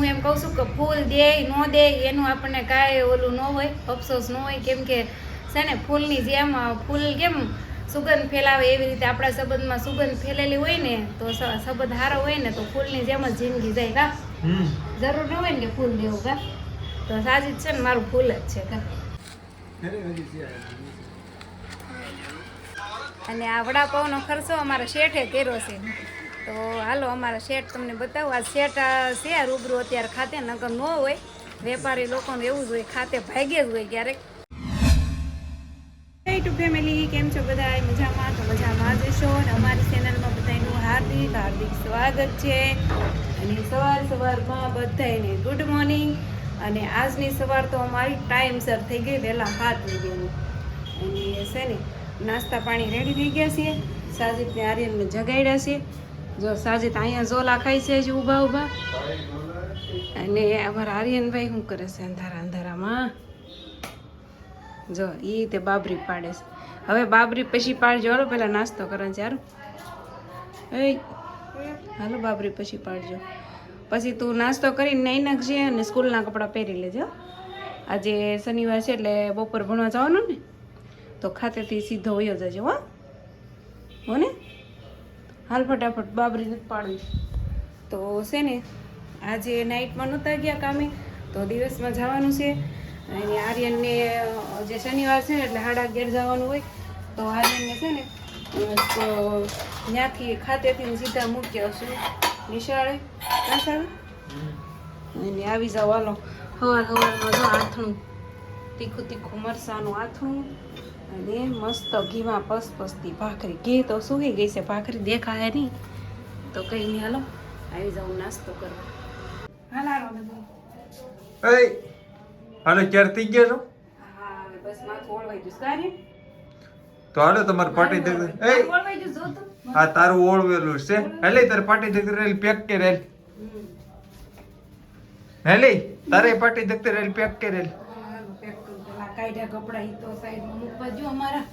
હું એમ કહું છું કે ફૂલ દે ન દે એનું આપણને કાંઈ ઓલું ન હોય અફસોસ ન હોય. કેમ કે છે ને ફૂલની જેમ ફૂલ કેમ સુગંધ ફેલાવે એવી રીતે આપણા સંબંધમાં સુગંધ ફેલેલી હોય ને તો સંબંધ સારો હોય ને તો ફૂલની જેમ જ જિંદગી જાય કા? જરૂર ન હોય ને કે ફૂલ દેવું કા? તો સાજી જ છે ને મારું ફૂલ જ છે કા? અને આ વડાપાવનો ખર્ચો અમારા શેઠે કર્યો છે. તો હાલો, અમારા શેઠ તમને બતાવું. આ આ છે રૂબરૂ અત્યારે ખાતે, નગર ન હોય. વેપારી લોકોને એવું જ હોય, ખાતે ભાગે જ હોય ક્યારેક. ટુ ફેમિલી કેમ છો બધા? મજામાં? તો મજામાં જ છો? અને અમારી ચેનલમાં બધાનું હાર્દિક હાર્દિક સ્વાગત છે. અને સવાર સવારમાં બધાને ગુડ મોર્નિંગ અને આજની સવાર તો અમારી ટાઈમસર થઈ ગઈ વહેલા થઈ વાગ્યાની. અને છે ને, નાસ્તા પાણી રેડી થઈ ગયા છે સાજીદને આર્યનને જગાડ્યા છે જો સાજીદ અહીંયા ઝોલા ખાય છે હજી ઊભા ઊભા. અને અમારા આર્યનભાઈ શું કરે છે અંધારા અંધારામાં? જો એ તે બાબરી પાડે છે. હવે બાબરી પછી પાડજો. હાલો પહેલાં નાસ્તો કરવાનો છે. સારું એ હાલો, બાબરી પછી પાડજો. પછી તું નાસ્તો કરીને નહીં નાખજે અને સ્કૂલના કપડાં પહેરી લેજો આજે શનિવાર છે એટલે બપોર ભણવા જવાનું ને, તો ખાતેથી સીધો વયો જજો, હો. ને હાલ ફટાફટ બાબરી નથી પાડવી તો છે ને, આજે નાઇટમાં નહોતા ગયા કામે, તો દિવસમાં જવાનું છે. અને આર્યનને જે શનિવાર છે ને, એટલે સાડા અગિયાર જવાનું હોય, તો આર્યનને છે ને તો ત્યાંથી ખાતેથી સીધા મૂકી આવશું. નિશાળે. ના અને આવી જાવ હાલો. સવાર સવારમાં જો આથણું, તીખું તીખું મરસાનું આથણું. અને મસ્ત ઘીમાં પસપસતી ભાખરી. ઘી તો સૂકી ગઈ છે ભાખરી દેખાય નહીં. તો કઈ નહીં હાલો આવી જાઉં નાસ્તો કરવા. હાલ હાલો બધું એ હાલો ક્યારે થઈ ગયા છો? હા બસમાં ઓળવાઈ ગયું સારી તો હાલો તમારે પાટી દે એ ઓળવાઈ ગયું જો તો. હા તારું ઓળવેલું છે. હેલે તારે પાટી દે રેલ પેક કે રેલ. હેલે તારે પાટી દે રેલ પેક કે રેલ કાઢ્યા કપડાં ઈ તો સાઈડમાં મૂકવા જો અમારા.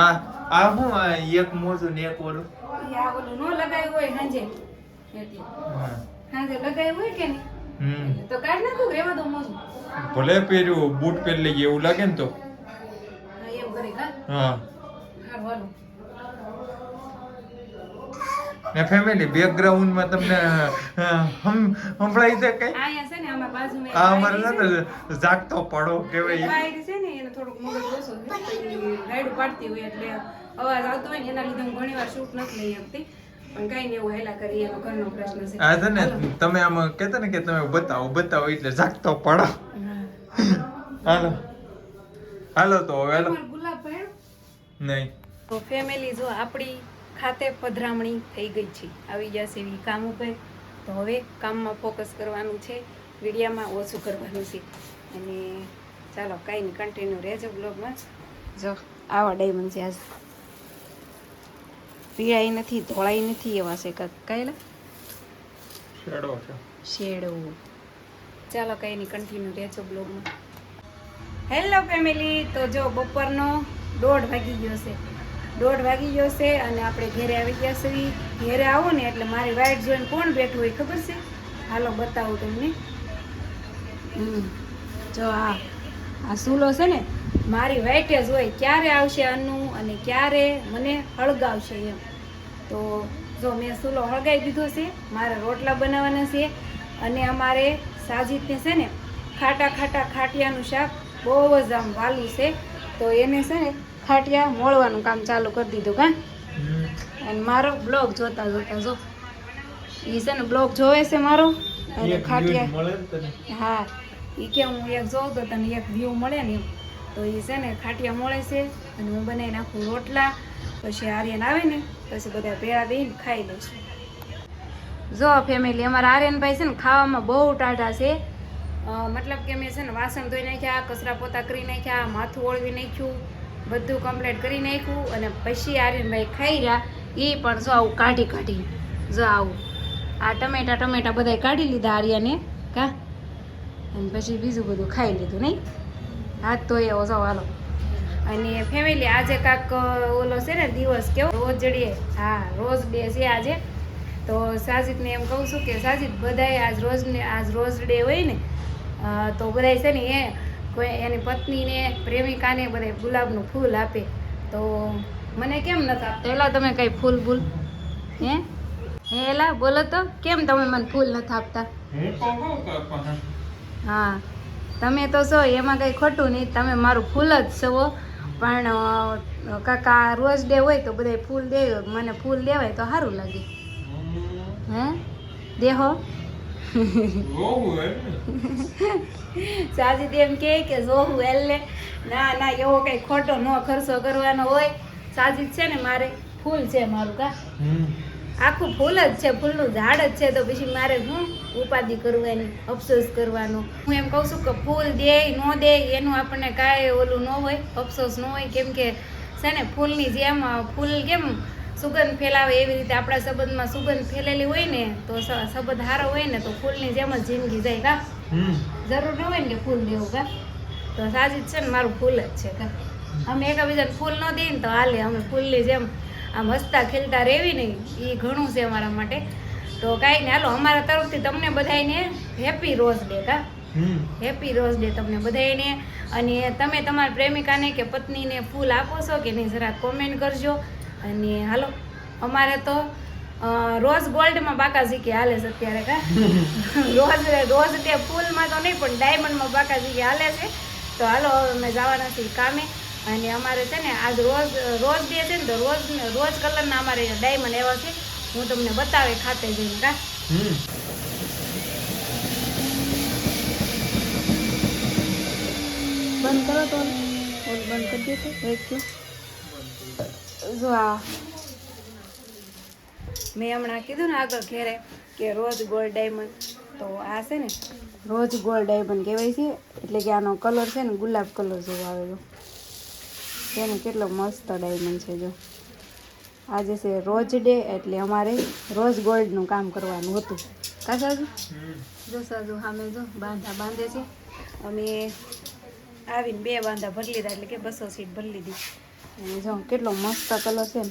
આ આ હું આ એક મોજું ને એક ઓલું? ઈ આ ઓલું ન લગાવ્યું હોય સાંજે એટલે. સાંજે લગાવ્યું હોય કે નહીં? હમ. તો કાઢ નાખું રેવા દો મોજું? ભલે પહેર્યું બૂટ પહેરી લઈએ એવું લાગે ને તો? એમ કરે કા? હા. હારું હાલો ને ફેમિલી બેકગ્રાઉન્ડમાં તમને સંભળાય છે કઈ અહીંયા છે ને બાજુમાં આ અમારે છે ને જાગતો પડો કેવાય બાયરી છે ને એને થોડુંક મગજ ઓછો પાડતી હોય એટલે અવાજ આવતો હોય ને એના લીધે હું ઘણી વાર શૂટ નથી લઈ શકતી. તમે આમાં કહેતા ને કે તમે બતાવો બતાવો એટલે જાગતો પડો. હાલો. હાલો તો હવે નહીં. તો ફેમિલી જો આપણી ખાતે પધરામણી થઈ ગઈ છે. આવી જશે એવી કામ ઉપર. તો હવે કામમાં ફોકસ કરવાનું છે. વિડીયામાં ઓછું કરવાનું છે. અને ચાલો કાંઈ નહીં કન્ટિન્યુ રહેજો બ્લોગમાં જો આવા ડાયમંડ છે આજ. પીળાઈ નથી ધોળાઈ નથી એવા છે કહેલા શેડો શેડો. ચાલો કંઈ નહીં કન્ટિન્યુ રહેજો બ્લોગમાં હેલો ફેમિલી તો જો બપોરનો દોઢ વાગી ગયો છે. દોઢ વાગી ગયો છે અને આપણે ઘેરે આવી ગયા છીએ ઘેરે આવો ને એટલે મારી વાઈટ જોઈને કોણ બેઠું હોય ખબર છે? હાલો બતાવું તમને. જો આ આ સૂલો છે ને, મારી વાઈટે જ હોય, ક્યારે આવશે અન્નું અને ક્યારે મને હળગાવશે એમ. તો જો મેં સૂલો હળગાવી દીધો છે, મારે રોટલા બનાવવાના છે અને અમારે સાજીદને છે ને ખાટા ખાટા ખાટિયાનું શાક બહુ જ આમ વાલું છે. તો એને છે ને ખાટિયા મોળવાનું કામ ચાલુ કરી દીધું કા? અને મારો બ્લોગ જોતા જોતા જો એ છે ને બ્લોગ જોવે છે મારો? અને ખાટિયા હા એ કે હું એક જોઉં તો તને એક વ્યૂ મળે ને તો એ છે ને ખાટિયા મળે છે અને હું બનાવી નાખું રોટલા પછી આર્યન આવે ને પછી બધા ભેળા બેહીને ખાઈ લઈશું જો ફેમિલી અમારા આર્યનભાઈ છે ને ખાવામાં બહુ ટાઢા છે. મતલબ કે મેં છે ને વાસણ ધોઈ નાખ્યા કચરા પોતા કરી નાખ્યા માથું ઓળવી નાખ્યું બધું કમ્પ્લીટ કરી નાખ્યું અને પછી આર્યનભાઈ ખાઈ રહ્યા. એ પણ જો આવું કાઢી કાઢી, જો આવું. આ ટમેટા ટમેટા બધા કાઢી લીધા આર્યને, કા? અને પછી બીજું બધું ખાઈ લીધું, નહીં? હાથ તો એવો જો હાલો અને ફેમિલી આજે કાંક ઓલો છે ને, દિવસ કેવો? રોજ જડીએ. હા, રોજ ડે છે આજે. તો સાજિદને એમ કહું છું કે સાજિદ બધાએ આજ રોજને, આજ રોજ ડે હોય ને તો બધાય છે ને એ કોઈ એની પત્નીને પ્રેમિકાને બધાય ગુલાબનું ફૂલ આપે. તો મને કેમ નથી આપતો? એલા તમે કઈ ફૂલ ફૂલ હે? હે એલા બોલો તો કેમ તમે મને ફૂલ નથી આપતા? હું તમે તો છો એમાં કંઈ ખોટું નહીં. તમે મારું ફૂલ જ છો. પણ કાકા રોજ ડે હોય તો બધાય ફૂલ દે મને ફૂલ દેવાય તો સારું લાગે. હે? દેહો? જોવું હોય ને. સાજી એમ કે કે જોવું એટલે ના ના એવો કંઈ ખોટો નો ખર્ચો કરવાનો હોય. સાજી છે ને મારે ફૂલ છે મારું કા. આખું ફૂલ જ છે ફૂલનું ઝાડ જ છે તો પછી મારે હું ઉપાધિ કરવાની અફસોસ કરવાનો? હું એમ કહું છું કે ફૂલ દે ન દે એનું આપણને કાંઈ ઓલું ન હોય અફસોસ ન હોય. કેમ કે છે ને ફૂલની જેમ ફૂલ કેમ સુગંધ ફેલાવે એવી રીતે આપણા સંબંધમાં સુગંધ ફેલેલી હોય ને તો સંબંધ સારો હોય ને તો ફૂલની જેમ જ જિંદગી જાય કા? જરૂર ન હોય ને કે ફૂલ દેવું કા? તો સાજી છે ને મારું ફૂલ જ છે કા? અમે એકાબીજાને ફૂલ ન દઈએ ને તો હાલે અમે ફૂલની જેમ આમ હસતા ખેલતા રહેવી નહીં એ ઘણું છે અમારા માટે. તો કાંઈ નહીં હાલો અમારા તરફથી તમને બધાને હેપી રોઝ ડે કા. હેપી રોઝ ડે તમને બધાને અને તમે તમારા પ્રેમિકાને કે પત્નીને ફૂલ આપો છો કે નહીં જરા કોમેન્ટ કરજો. અને હાલો અમારે તો રોઝ ગોલ્ડમાં બાકાજી કે હાલે છે અત્યારે કા? રોજ રોજ તે ફૂલમાં તો નહીં પણ ડાયમંડમાં બાકાજી કે હાલે છે. તો હાલો હવે અમે જવાના છીએ કામે. અને અમારે છે ને આજ રોજ રોજ ડે છે ને તો રોજ રોજ કલરના અમારે ડાયમંડ એવા છે. હું તમને બતાવે ખાતે જઈને કા? બંધ કરો તો બંધ કરી દે તો જો આ મેં હમણાં કીધું ને આગળ ઘેરે કે રોજ ગોલ્ડ ડાયમંડ તો આ છે ને, રોજ ગોલ્ડ ડાયમંડ કહેવાય છે, એટલે કે આનો કલર છે ને ગુલાબ કલર જેવો આવેલો તેને કેટલો મસ્ત ડાયમંડ છે જો. આજે છે રોજ ડે એટલે અમારે રોજ ગોલ્ડનું કામ કરવાનું હતું. કા સાજુ જો સાજુ સામે જો બાંધા બાંધે છે. અમે આવીને બે બાંધા ભરી લીધા, એટલે કે બસો સીટ ભરી લીધી. જો, કેટલો મસ્ત કલર છે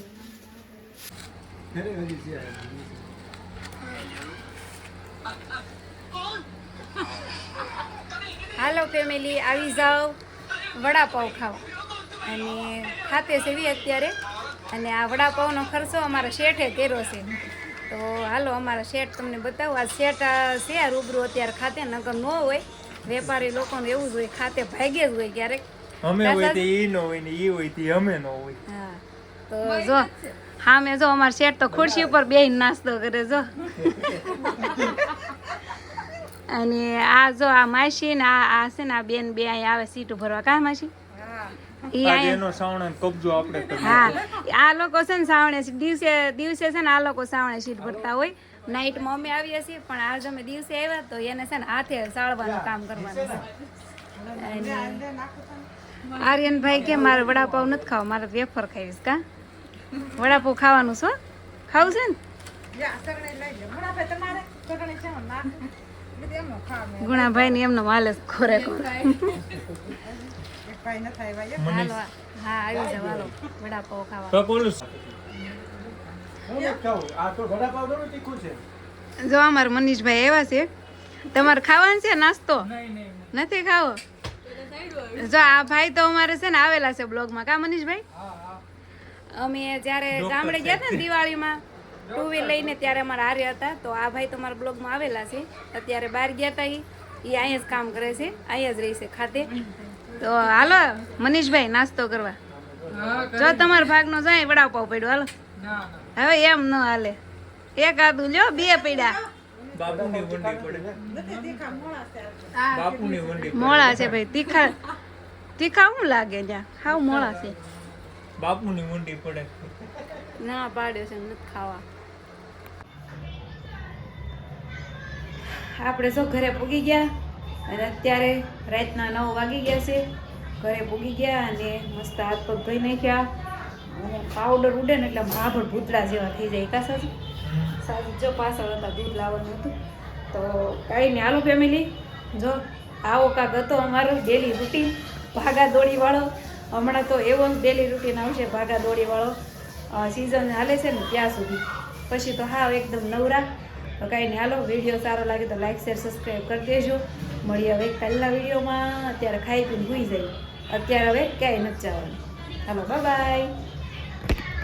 હાલો ફેમિલી, આવી જાઓ. વડાપાઉં ખાઓ. અને ખાતે સેવી અત્યારે. અને આ વડાપાઉનો ખર્ચો અમારા શેઠે કર્યો છે. તો હાલો, અમારા શેઠ તમને બતાવું. આ શેઠ છે રૂબરૂ અત્યારે ખાતે, નગર ન હોય. વેપારી લોકોને એવું જ હોય, ખાતે ભાગે જ હોય ક્યારેક. અમે હોય તે ઈ ન હોય ને ઈ હોય તે અમે ન હોય. તો જો હા મેં જો અમાર શેઠ તો ખુરશી ઉપર બેહીને નાસ્તો કરે જો. અને આ જો આ માસી ને આ આ છે ને આ બેન બે અહીંયા આવે સીટું ભરવા. કા માસી? આ લોકો છે ને સાવણે દિવસે દિવસે છે ને આ લોકો સાવણે સીટ ભરતા હોય. નાઇટમાં અમે આવીએ છીએ પણ આજ અમે દિવસે આવ્યા તો એને છે ને હાથે સાળવાનું કામ કરવાનું. છે. અને આર્યનભાઈ કે મારે વડાપાવ નથી ખાવ મારે વેફર ખાવીશ કા? વડાપાવ ખાવાનું છો ખાવું છે ને? ગુણાભાઈ ને એમનો માલ ખોરે જો અમારા મનીષભાઈ એવા છે. તમારે ખાવાનું છે નાસ્તો? નથી ખાવો? જો આ ભાઈ તો અમારે છે ને આવેલા છે બ્લોગમાં. કા મનીષભાઈ? અમે જ્યારે ગામડે ગયા હતા ને દિવાળીમાં ટુ વ્હીલ લઈને ત્યારે અમારા હારે હતા. તો આ ભાઈ તો અમારા બ્લોગમાં આવેલા છે. અત્યારે બહાર ગયા હતા એ અહીંયા જ કામ કરે છે. અહીંયા જ રહે છે ખાતે. તો હાલો મનીષભાઈ નાસ્તો કરવા. જો તમારા ભાગનો જાય વડાપાવ પડ્યો. હાલો. હવે એમ ન હાલે. એક આદુ લ્યો બે પડ્યા બાપુની વંડી પડે. બાપુની વંડી મોળા છે ભાઈ તીખા તીખા શું લાગે ત્યાં? હાવ મોળા છે. બાપુની વંડી પડે. ના પાડ્યો છે નથી ખાવા. આપણે જો ઘરે પૂગી ગયા? અને અત્યારે રાતના નવ વાગી ગયા છે. ઘરે પૂગી ગયા અને મસ્ત હાથ પગ ધોઈ નાખ્યા. અને પાવડર ઉડે ને એટલે ભાભર ભૂતળા જેવા થઈ જાય કા સાચું જો પાછળ હતા દૂધ લાવવાનું હતું. તો કાંઈ નહીં, હાલો ફેમિલી જો આવો કાંક હતો અમારો ડેલી રૂટીન ભાગા દોડીવાળો હમણાં તો એવો ડેલી રૂટીન આવશે, ભાગા દોડીવાળો સિઝન હાલે છે ને ત્યાં સુધી. પછી તો હા એકદમ નવરા. તો કાંઈ નહીં, હાલો વીડિયો સારો લાગે તો લાઈક શેર સબસ્ક્રાઈબ કરી દેજો. મળીએ હવે પહેલાં વિડીયોમાં અત્યારે ખાઈ પીને ભૂઈ જાય અત્યારે હવે ક્યાંય નથી જવાનું. હાલો બાય